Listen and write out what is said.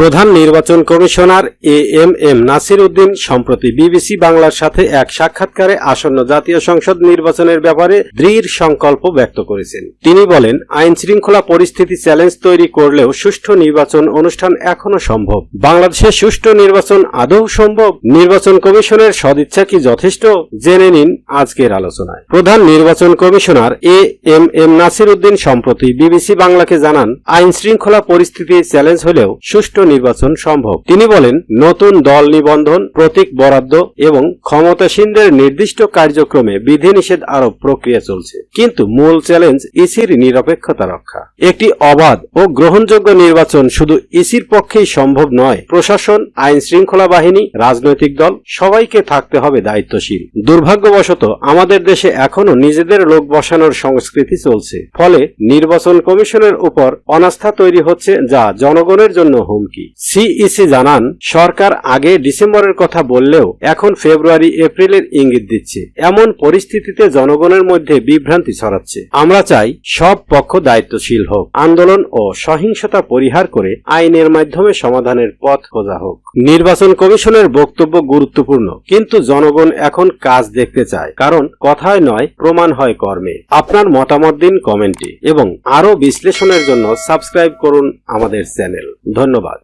প্রধান নির্বাচন commissioner A M M Nasir Uddin সম্প্রতি বিবিসি বাংলার সাথে এক সাক্ষাৎকারে আসন্ন জাতীয় সংসদ নির্বাচনের ব্যাপারে দৃঢ় সংকল্প ব্যক্ত করেছেন। তিনি বলেন আইন শৃঙ্খলা পরিস্থিতি চ্যালেঞ্জ তৈরি করলেও সুষ্ঠু নির্বাচন অনুষ্ঠান এখনও সম্ভব। বাংলাদেশে সুষ্ঠু নির্বাচন আদৌ সম্ভব? নির্বাচন কমিশনের সদিচ্ছা কি যথেষ্ট? জেনে নিন আজকের আলোচনায়। প্রধান নির্বাচন commissioner A M M Nasir Uddin সম্প্রতি বিবিসি বাংলাকে জানান আইন শৃঙ্খলা পরিস্থিতি চ্যালেঞ্জ হলেও সুষ্ঠু নির্বাচন সম্ভব। তিনি বলেন, নতুন দল নিবন্ধন, প্রতীক বরাদ্দ এবং ক্ষমতাসীনদের নির্দিষ্ট কার্যক্রমে বিধিনিষেধ আরোপ প্রক্রিয়া চলছে। কিন্তু মূল চ্যালেঞ্জ ইসির নিরপেক্ষতা রক্ষা। একটি অবাধ ও গ্রহণযোগ্য নির্বাচন শুধু ইসির পক্ষেই সম্ভব নয়। প্রশাসন, আইন শৃঙ্খলা বাহিনী, রাজনৈতিক দল, সবাইকে থাকতে হবে দায়িত্বশীল। দুর্ভাগ্যবশত, আমাদের দেশে এখনও নিজেদের লোক বসানোর সংস্কৃতি চলছে। ফলে নির্বাচন কমিশনের উপর অনাস্থা তৈরি হচ্ছে যা জনগণের জন্য হুমকি। সিইসি জানান, সরকার আগে ডিসেম্বরের কথা বললেও এখন ফেব্রুয়ারি, এপ্রিলের ইঙ্গিত দিচ্ছে। এমন পরিস্থিতিতে জনগণের মধ্যে বিভ্রান্তি ছড়াচ্ছে। আমরা চাই সব পক্ষ দায়িত্বশীল হোক। আন্দোলন ও সহিংসতা পরিহার করে আইনের মাধ্যমে সমাধানের পথ খোঁজা হোক। নির্বাচন কমিশনের বক্তব্য গুরুত্বপূর্ণ, কিন্তু জনগণ এখন কাজ দেখতে চায়, কারণ কথায় নয়, প্রমাণ হয় কর্মে। আপনার মতামত দিন কমেন্টে, এবং আরও বিশ্লেষণের জন্য সাবস্ক্রাইব করুন আমাদের চ্যানেল। ধন্যবাদ।